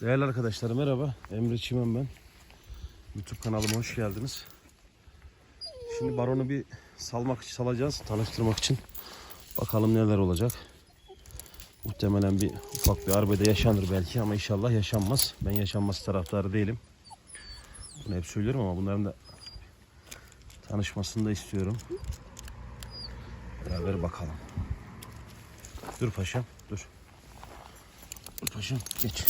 Değerli arkadaşlar merhaba. Emre Çimen ben. YouTube kanalıma hoş geldiniz. Şimdi baronu bir salmak salacağız, tanıştırmak için. Bakalım neler olacak. Muhtemelen bir ufak bir arbede yaşanır belki ama inşallah yaşanmaz. Ben yaşanması taraftarı değilim. Bunu hep söylüyorum ama bunların da tanışmasını da istiyorum. Beraber bakalım. Dur paşam, dur. Dur paşam, geç.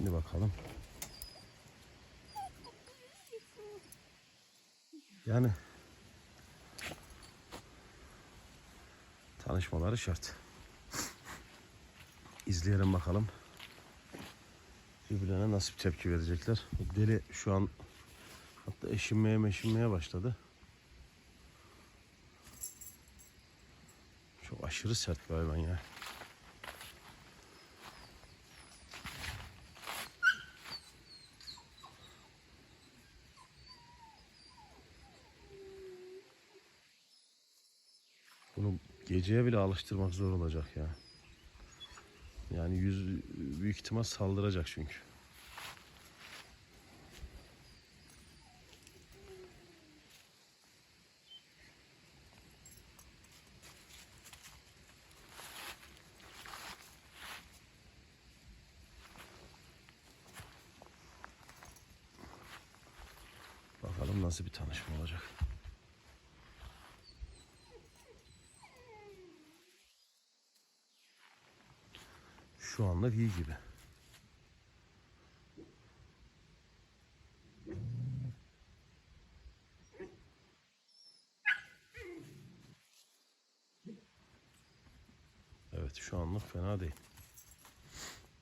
Şimdi bakalım. Yani tanışmaları şart. İzleyelim bakalım. Birbirlerine nasıl bir tepki verecekler. Deli şu an hatta eşinmeye meşinmeye başladı. Çok aşırı sert bir hayvan ya. Bunu geceye bile alıştırmak zor olacak ya. Yani yüz büyük ihtimal saldıracak çünkü. Bakalım nasıl bir tanışma olacak. Şu anlık iyi gibi. Evet şu anlık fena değil.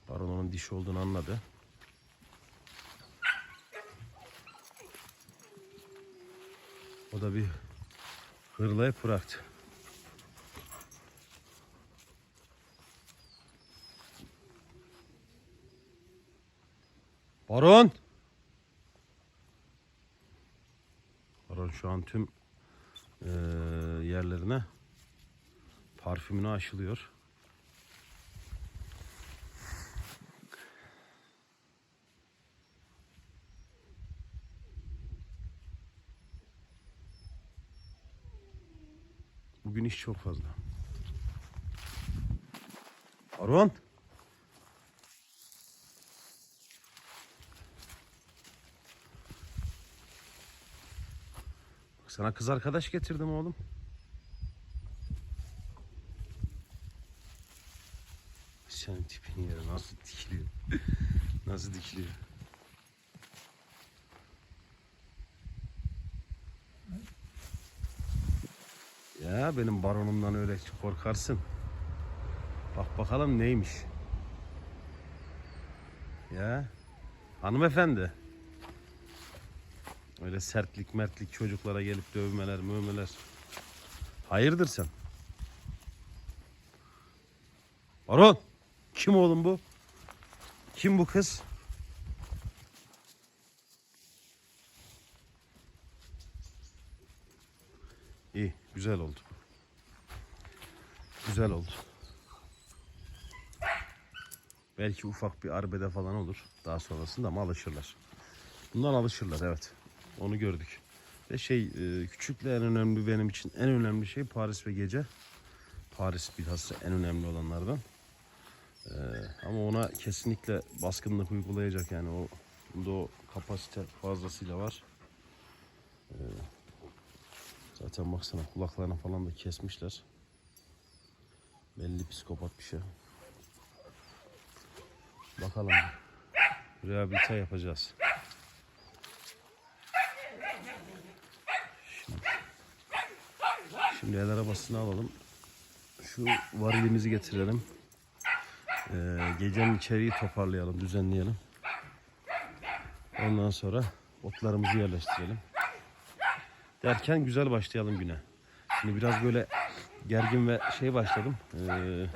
Baron onun dişi olduğunu anladı. O da bir hırlayıp bıraktı. Baron! Baron şu an tüm eee, yerlerine parfümünü aşılıyor. Bugün iş çok fazla. Baron! Sana kız arkadaş getirdim oğlum. Senin tipin yeri nasıl dikiliyor? nasıl dikiliyor? Ya benim baronumdan öyle korkarsın. Bak bakalım neymiş. Ya hanımefendi. Öyle sertlik mertlik çocuklara gelip dövmeler mövmeler. Hayırdır sen? Baron! Kim oğlum bu? Kim bu kız? İyi, güzel oldu. Güzel oldu. Belki ufak bir arbede falan olur daha sonrasında ama alışırlar. Bundan alışırlar evet. Onu gördük. Ve şey e, küçükle en önemli benim için en önemli şey Paris ve gece. Paris bilhassa en önemli olanlardan. E, ama ona kesinlikle baskınlık uygulayacak yani o bunda o kapasite fazlasıyla var. E, zaten baksana kulaklarını falan da kesmişler. Belli psikopat bir şey. Bakalım. Rehabilite yapacağız. Şimdi el arabasını alalım. Şu varilimizi getirelim. Ee, gecenin içeriği toparlayalım, düzenleyelim. Ondan sonra otlarımızı yerleştirelim. Derken güzel başlayalım güne. Şimdi biraz böyle gergin ve şey başladım. Ee,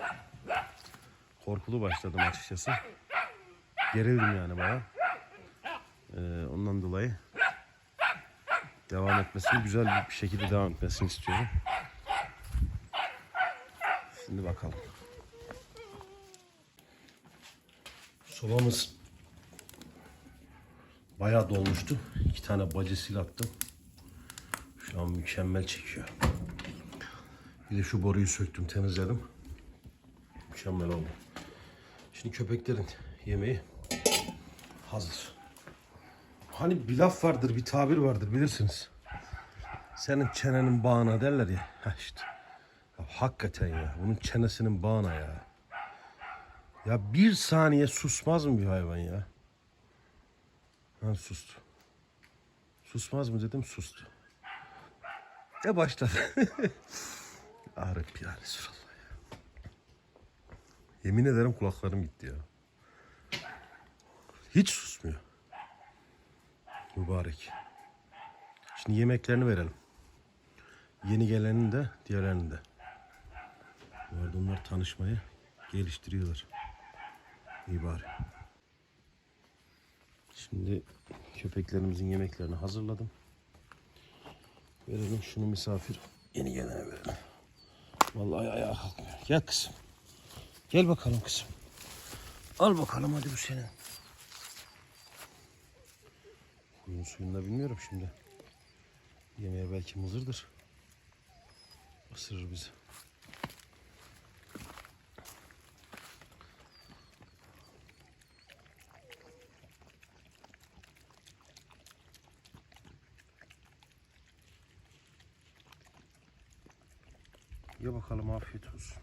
korkulu başladım açıkçası. Gerildim yani bayağı. Ee, ondan dolayı devam etmesini güzel bir şekilde devam etmesini istiyorum. Şimdi bakalım. Sobamız bayağı dolmuştu. İki tane bacısıyla attım. Şu an mükemmel çekiyor. Bir de şu boruyu söktüm, temizledim. Mükemmel oldu. Şimdi köpeklerin yemeği hazır. Hani bir laf vardır, bir tabir vardır bilirsiniz. Senin çenenin bağına derler ya. Ha işte. Ya hakikaten ya. Bunun çenesinin bağına ya. Ya bir saniye susmaz mı bir hayvan ya? Ha sustu. Susmaz mı dedim sustu. E başladı. Arif ya Resulallah ya. Yemin ederim kulaklarım gitti ya. Hiç susmuyor. Mübarek. Şimdi yemeklerini verelim. Yeni gelenin de diğerlerinin de. Bu arada onlar tanışmayı geliştiriyorlar. İyi bari. Şimdi köpeklerimizin yemeklerini hazırladım. Verelim şunu misafir. Yeni gelene verelim. Vallahi ayağa kalkmıyor. Gel kızım. Gel bakalım kızım. Al bakalım hadi bu senin. Kuyunun suyunu da bilmiyorum şimdi. Yemeğe belki mızırdır. Isırır bizi. Ye bakalım afiyet olsun.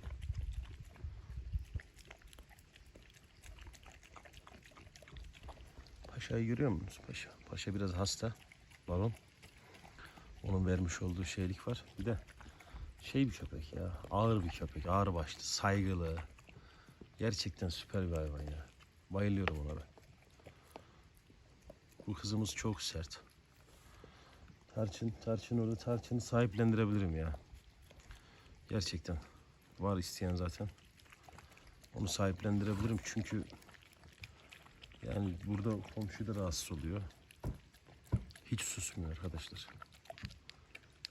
Paşa'yı görüyor musunuz Paşa? Paşa biraz hasta. Baron. Onun vermiş olduğu şeylik var. Bir de şey bir köpek ya. Ağır bir köpek. Ağır başlı. Saygılı. Gerçekten süper bir hayvan ya. Bayılıyorum ona ben. Bu kızımız çok sert. Tarçın, tarçın orada tarçını sahiplendirebilirim ya. Gerçekten. Var isteyen zaten. Onu sahiplendirebilirim çünkü yani burada komşu da rahatsız oluyor. Hiç susmuyor arkadaşlar.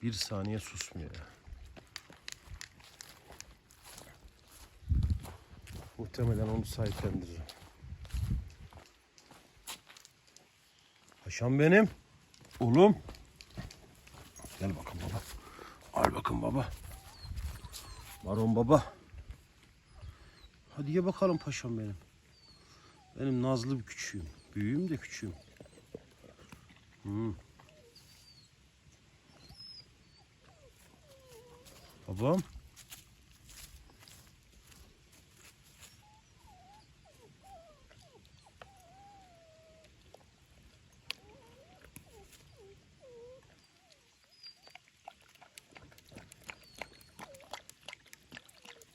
Bir saniye susmuyor. Muhtemelen onu sahiplendiririm. Paşam benim. Oğlum. Gel bakın baba. Al bakın baba. Baron baba. Hadi ye bakalım paşam benim. Benim nazlı bir küçüğüm. Büyüğüm de küçüğüm. Hmm. Babam.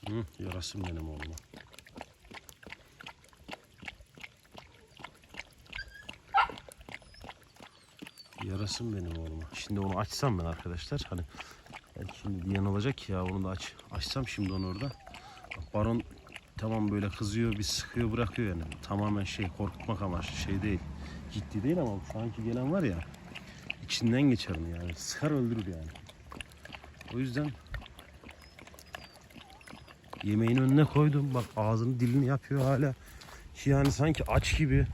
Hı, yarasın benim oğluma. Yarasın benim oğluma. Şimdi onu açsam ben arkadaşlar. Hani şimdi diyen olacak ya onu da aç. Açsam şimdi onu orada. Baron tamam böyle kızıyor bir sıkıyor bırakıyor yani. Tamamen şey korkutmak amaçlı şey değil. Ciddi değil ama şu anki gelen var ya içinden geçer mi yani. Sıkar öldürür yani. O yüzden yemeğin önüne koydum. Bak ağzını dilini yapıyor hala. Yani sanki aç gibi.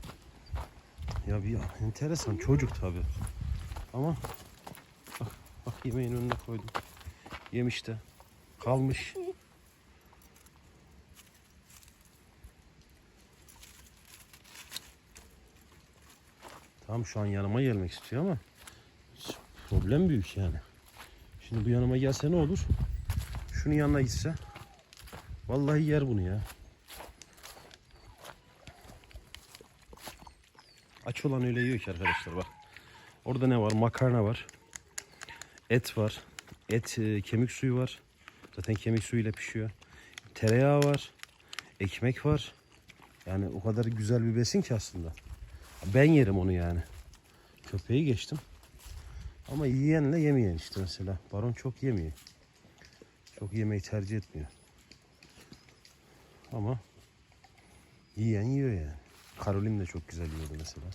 Ya bir enteresan çocuk tabi. Ama bak, bak yemeğin önüne koydum. Yemiş de. Kalmış. Tam şu an yanıma gelmek istiyor ama problem büyük yani. Şimdi bu yanıma gelse ne olur? Şunun yanına gitse vallahi yer bunu ya. Aç olan öyle yiyor ki arkadaşlar bak. Orada ne var? Makarna var. Et var. Et e, kemik suyu var. Zaten kemik suyuyla pişiyor. Tereyağı var. Ekmek var. Yani o kadar güzel bir besin ki aslında. Ben yerim onu yani. Köpeği geçtim. Ama yiyenle yemeyen işte mesela. Baron çok yemiyor. Çok yemeyi tercih etmiyor. Ama yiyen yiyor yani. Karolin de çok güzel yiyordu mesela.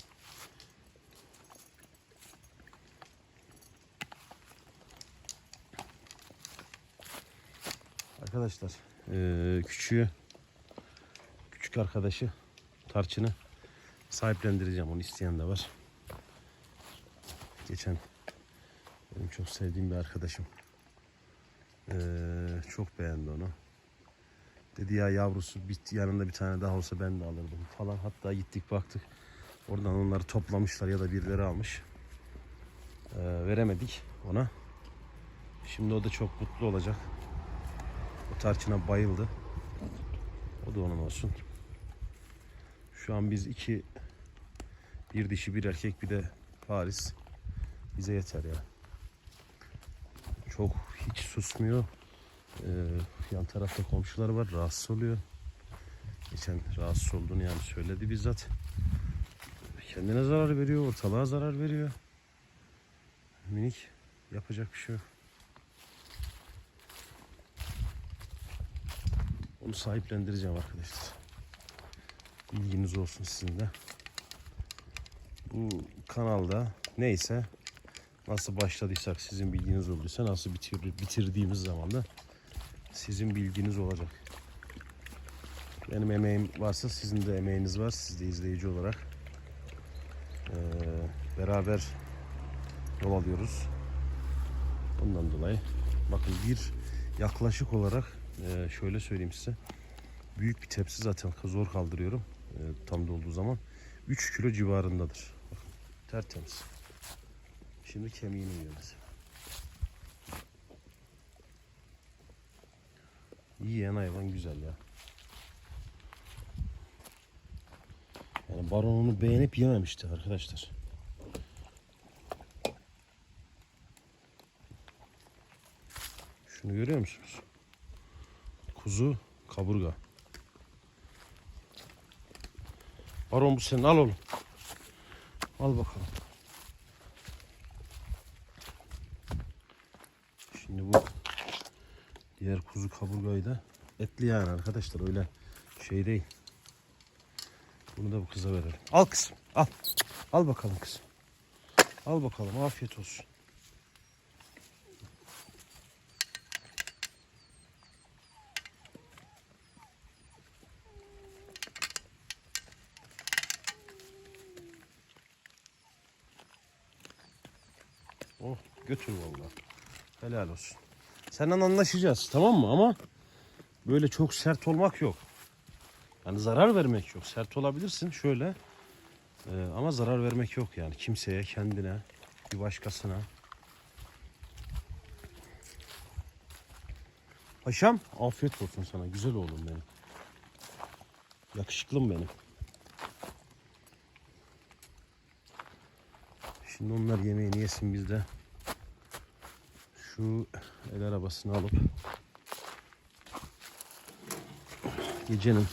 Arkadaşlar Ee, küçüğü küçük arkadaşı tarçını sahiplendireceğim. Onu isteyen de var. Geçen benim çok sevdiğim bir arkadaşım ee, çok beğendi onu. Dedi ya yavrusu bitti yanında bir tane daha olsa ben de alırdım falan. Hatta gittik baktık. Oradan onları toplamışlar ya da birileri almış. Ee, veremedik ona. Şimdi o da çok mutlu olacak. Tarçına bayıldı. O da onun olsun. Şu an biz iki bir dişi bir erkek bir de Paris bize yeter ya. Çok hiç susmuyor. Ee, yan tarafta komşular var rahatsız oluyor. Geçen rahatsız olduğunu yani söyledi bizzat. Kendine zarar veriyor, ortalığa zarar veriyor. Minik yapacak bir şey yok. Onu sahiplendireceğim arkadaşlar. Bilginiz olsun sizin de. Bu kanalda neyse nasıl başladıysak sizin bilginiz olduysa nasıl bitir, bitirdiğimiz zaman da sizin bilginiz olacak. Benim emeğim varsa sizin de emeğiniz var. Siz de izleyici olarak eee, beraber yol alıyoruz. Ondan dolayı bakın bir yaklaşık olarak eee, şöyle söyleyeyim size. Büyük bir tepsi zaten zor kaldırıyorum eee, tam dolduğu zaman. 3 kilo civarındadır. Bakın tertemiz. Şimdi kemiğini yiyor mesela. Yiyen hayvan güzel ya. Yani baron onu beğenip yememişti arkadaşlar. Şunu görüyor musunuz? Kuzu kaburga. Baron bu senin al oğlum. Al bakalım. Şimdi bu diğer kuzu kaburgayı da etli yani arkadaşlar öyle şey değil. Bunu da bu kıza verelim. Al kızım al. Al bakalım kızım. Al bakalım afiyet olsun. Oh götür vallahi. Helal olsun. Senden anlaşacağız tamam mı ama böyle çok sert olmak yok. Yani zarar vermek yok. Sert olabilirsin şöyle. Ee, ama zarar vermek yok yani kimseye, kendine, bir başkasına. Paşam afiyet olsun sana. Güzel oğlum benim. Yakışıklım benim. Şimdi onlar yemeğini yesin biz de şu el arabasını alıp gecenin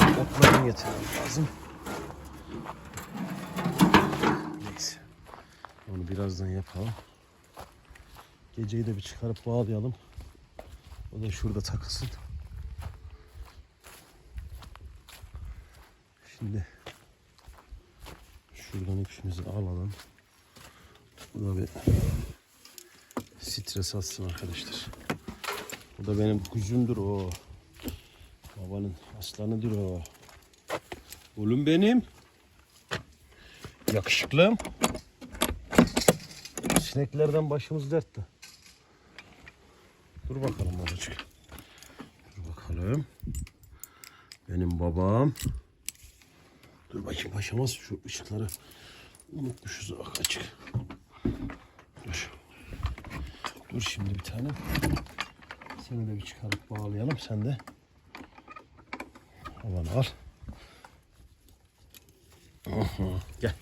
otlarını getirmem lazım. Neyse. Onu birazdan yapalım. Geceyi de bir çıkarıp bağlayalım. O da şurada takılsın. Şimdi şuradan ipimizi alalım. Bu da bir stres atsın arkadaşlar. Bu da benim kuzumdur o. Babanın aslanıdır o. Oğlum benim. Yakışıklım. Sineklerden başımız dertte. Dur bakalım babacık. Dur bakalım. Benim babam. Dur bakayım paşamaz şu ışıkları unutmuşuz açık. Dur. Dur şimdi bir tane. Seni de bir çıkarıp bağlayalım. Sen de havanı al. Aha, Gel.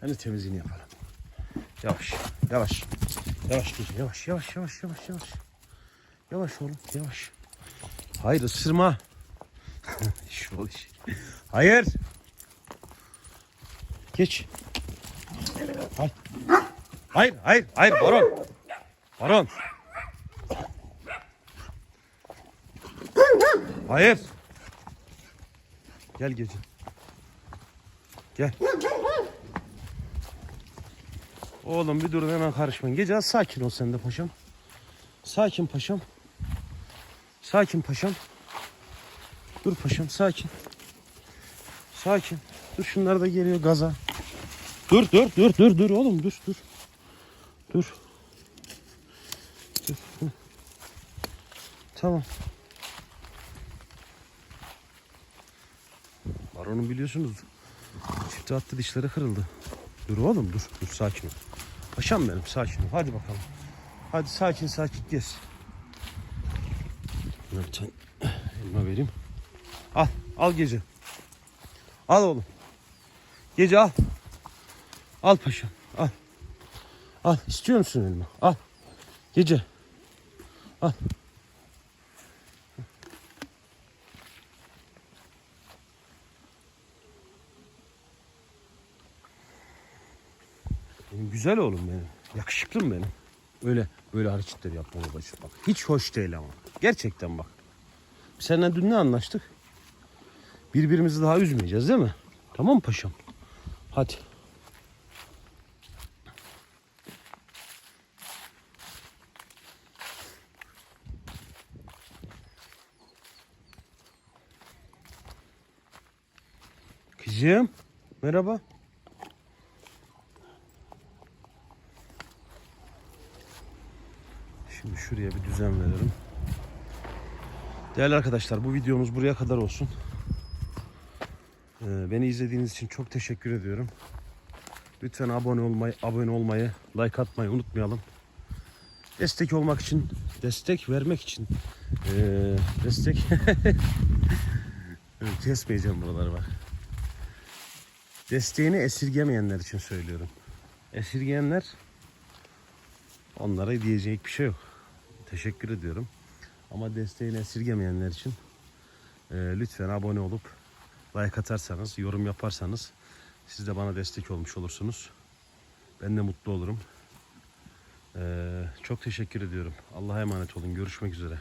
Hadi temizliğini yapalım. Yavaş. Yavaş. Yavaş gece. Yavaş yavaş yavaş yavaş yavaş. Yavaş oğlum yavaş. Hayır ısırma. Şu ol iş. Hayır. Geç. Hayır. Hayır, hayır, hayır baron. Baron. Hayır. Gel gece. Gel. Oğlum bir durun hemen karışmayın. Gece sakin ol sen de paşam. Sakin paşam. Sakin paşam. Dur paşam sakin. Sakin. Dur şunlar da geliyor gaza. Dur dur dur dur dur oğlum dur dur. Dur. Hı. Tamam. Baronun biliyorsunuz çifte attı dişleri kırıldı. Dur oğlum dur dur sakin ol. Paşam benim sakin ol hadi bakalım. Hadi sakin sakin gez. Bir tane elma vereyim. Al al gece. Al oğlum. Gece al. Al paşam al. Al istiyor musun elma? Al. Gece. Benim güzel oğlum benim. Yakışıklım benim. Öyle böyle hareketler yapma babacığım bak. Hiç hoş değil ama. Gerçekten bak. Seninle dün ne anlaştık? Birbirimizi daha üzmeyeceğiz değil mi? Tamam mı paşam? Hadi. Kızım. Merhaba. Şimdi şuraya bir düzen verelim. Değerli arkadaşlar bu videomuz buraya kadar olsun. Ee, beni izlediğiniz için çok teşekkür ediyorum. Lütfen abone olmayı, abone olmayı, like atmayı unutmayalım. Destek olmak için, destek vermek için, ee, destek kesmeyeceğim buraları bak. Desteğini esirgemeyenler için söylüyorum. Esirgeyenler onlara diyecek bir şey yok. Teşekkür ediyorum. Ama desteğini esirgemeyenler için e, lütfen abone olup like atarsanız, yorum yaparsanız siz de bana destek olmuş olursunuz. Ben de mutlu olurum. E, çok teşekkür ediyorum. Allah'a emanet olun. Görüşmek üzere.